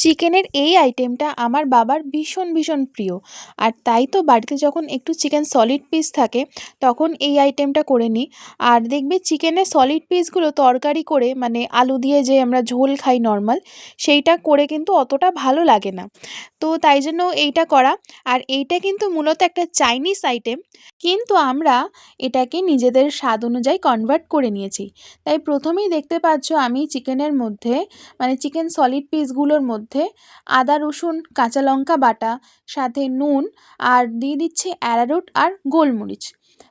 চিকেনের এই আইটেমটা আমার বাবার ভীষণ ভীষণ প্রিয়। আর তাই তো বাড়িতে যখন একটু চিকেন সলিড পিস থাকে, তখন এই আইটেমটা করে নিই। আর দেখবে চিকেনের সলিড পিসগুলো তরকারি করে মানে আলু দিয়ে যে আমরা ঝোল খাই নর্মাল সেইটা করে কিন্তু অতটা ভালো লাগে না। তো তাই জন্য এইটা করা। আর এইটা কিন্তু মূলত একটা চাইনিজ আইটেম কিন্তু আমরা এটাকে নিজেদের স্বাদ অনুযায়ী কনভার্ট করে নিয়েছি। তাই প্রথমেই দেখতে পাচ্ছ আমি চিকেনের মধ্যে মানে চিকেন সলিড পিসগুলোর মধ্যে আদা রসুন কাঁচা লঙ্কা বাটা সাথে নুন আর দিয়ে দিচ্ছে অ্যারারুট আর গোলমরিচ।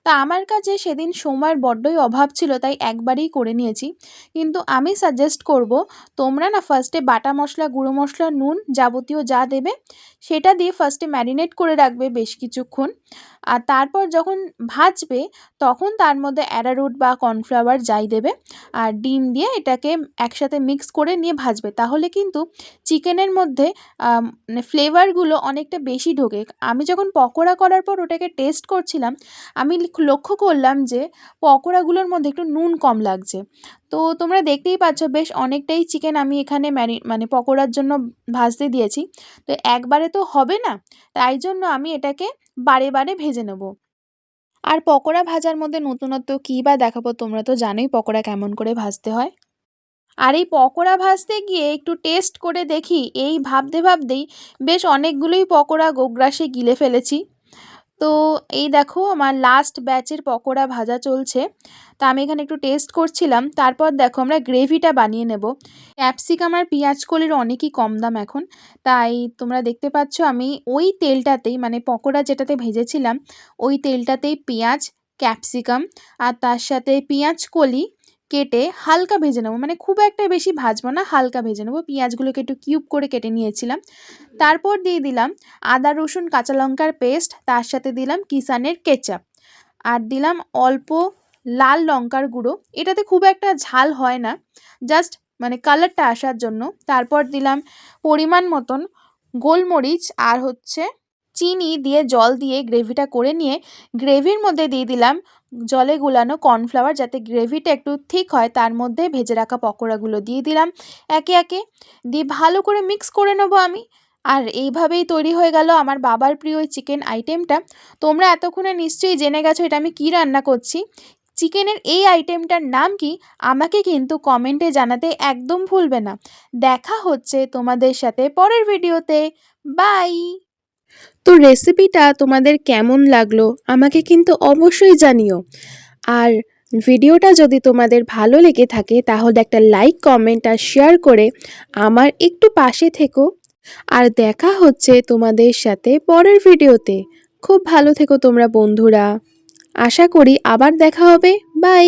তা আমার কাছে সেদিন সময়ের বড্ডই অভাব ছিল, তাই একবারেই করে নিয়েছি। কিন্তু আমি সাজেস্ট করব, তোমরা না ফার্স্টে বাটা মশলা, গুঁড়ো মশলা, নুন যাবতীয় যা দেবে, সেটা দিয়ে ফার্স্টে ম্যারিনেট করে রাখবে বেশ কিছুক্ষণ। আর তারপর যখন ভাজবে, তখন তার মধ্যে অ্যারারুট বা কর্নফ্লাওয়ার যাই দেবে, আর ডিম দিয়ে এটাকে একসাথে মিক্স করে নিয়ে ভাজবে। তাহলে কিন্তু চিকেনের মধ্যে মানে ফ্লেভারগুলো অনেকটা বেশি ঢোকে। আমি যখন পকোড়া করার পর ওটাকে টেস্ট করছিলাম, আমি লক্ষ্য করলাম যে পকোড়াগুলোর মধ্যে একটু নুন কম লাগছে। তো তোমরা দেখতেই পাচ্ছ বেশ অনেকটাই চিকেন আমি এখানে ম্যারি মানে পকোড়ার জন্য ভাজতে দিয়েছি। তো একবারে তো হবে না, তাই জন্য আমি এটাকে বারে বারে ভেজে নেব। আর পকোড়া ভাজার মধ্যে নতুনত্ব কী বা দেখাবো তোমরা তো জানোই পকোড়া কেমন করে ভাজতে হয়। আর এই পকোড়া ভাজতে গিয়ে একটু টেস্ট করে দেখি, এই ভাবতে ভাবতেই বেশ অনেকগুলোই পকোড়া গোগ্রাসে গিলে ফেলেছি। তো এই দেখো আমার লাস্ট ব্যাচের পকোড়া ভাজা চলছে। তা আমি এখানে একটু টেস্ট করছিলাম। তারপর দেখো আমরা গ্রেভিটা বানিয়ে নেব। ক্যাপসিকাম আর পেঁয়াজ কলির অনেকই কম দাম এখন। তাই তোমরা দেখতে পাচ্ছ আমি ওই তেলটাতেই মানে পকোড়া যেটাতে ভেজেছিলাম, ওই তেলটাতেই পেঁয়াজ ক্যাপসিকাম আর তার সাথে পেঁয়াজ কলি কেটে হালকা ভেজে নেব। মানে খুব একটা বেশি ভাজবো না, হালকা ভেজে নেব। পেঁয়াজগুলোকে একটু কিউব করে কেটে নিয়েছিলাম। তারপর দিয়ে দিলাম আদা, রসুন, কাঁচা লঙ্কার পেস্ট, তার সাথে দিলাম কিষানের কেচাপ। আর দিলাম অল্প লাল লঙ্কার গুঁড়ো। এটাতে খুব একটা ঝাল হয় না, জাস্ট মানে কালারটা আসার জন্য। তারপর দিলাম পরিমাণ মতন গোলমরিচ আর হচ্ছে চিনি দিয়ে জল দিয়ে গ্রেভিটা করে নিয়ে গ্রেভির মধ্যে দিয়ে দিলাম জলে গুলানো কর্নফ্লাওয়ার যাতে গ্রেভিটা একটু থিক হয়, তার মধ্যে ভেজে রাখা পকোড়াগুলো দিয়ে দিলাম। একে একে দিয়ে ভালো করে মিক্স করে নেব আমি। আর এইভাবেই তৈরি হয়ে গেল আমার বাবার প্রিয় চিকেন আইটেমটা তোমরা এতক্ষণে নিশ্চয়ই জেনে গেছো এটা আমি কী রান্না করছি। চিকেনের এই আইটেমটার নাম কি? আমাকে কিন্তু কমেন্টে জানাতে একদম ভুলবে না। দেখা হচ্ছে তোমাদের সাথে পরের ভিডিওতে বাই তো রেসিপিটা তোমাদের কেমন লাগল, আমাকে কিন্তু অবশ্যই জানিও। আর ভিডিওটা যদি তোমাদের ভালো লেগে থাকে, তাহলে একটা লাইক কমেন্ট আর শেয়ার করে আমার একটু পাশে থেকো। আর দেখা হচ্ছে তোমাদের সাথে পরের ভিডিওতে খুব ভালো থেকো তোমরা বন্ধুরা। আশা করি আবার দেখা হবে। বাই